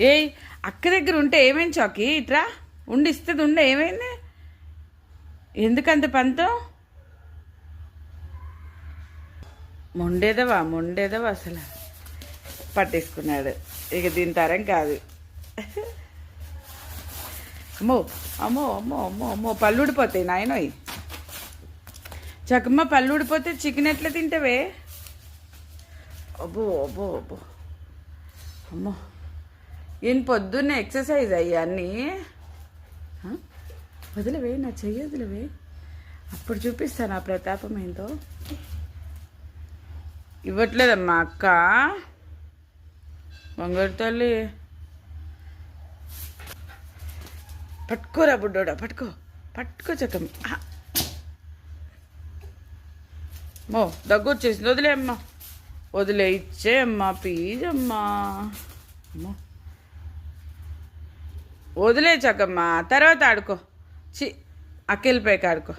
ఏయ్ అక్క దగ్గర ఉంటే ఏమైంది చాకి? ఇట్రా ఉండి ఇస్తుంది ఉండే ఏమైంది? ఎందుకంత పంతం? మొండేదవా మొండేదవా అసలు? పట్టేసుకున్నాడు. ఇక దీని తరం కాదు. అమ్మో అమ్మో అమ్మో అమ్మో అమ్మో పళ్ళు ఊడిపోతాయి నాయనోయ్. చకమ్మ పళ్ళు ఊడిపోతే చికెన్ ఎట్లా తింటావే? అబ్బో అబ్బో అబ్బో. అమ్మో. ఈయన పొద్దున్నే ఎక్సర్సైజ్ అయ్యా అన్నీ. వదిలేవే నా చెయ్యి వదిలివే. అప్పుడు చూపిస్తాను ఆ ప్రతాపం ఏంటో ఇవ్వట్లేదమ్మా అక్క. బంగారు తల్లి. పట్టుకోరా బుడ్డోడా పట్టుకో. పట్టుకో చక్కమ్మ మో దగ్గు వచ్చేసింది. వదిలే అమ్మా. వదిలే ఇచ్చే అమ్మా ప్లీజ్ అమ్మా అమ్మో. వదిలే చక్కమ్మా. తర్వాత ఆడుకో. చి అక్కెళ్ళిపోయాక ఆడుకో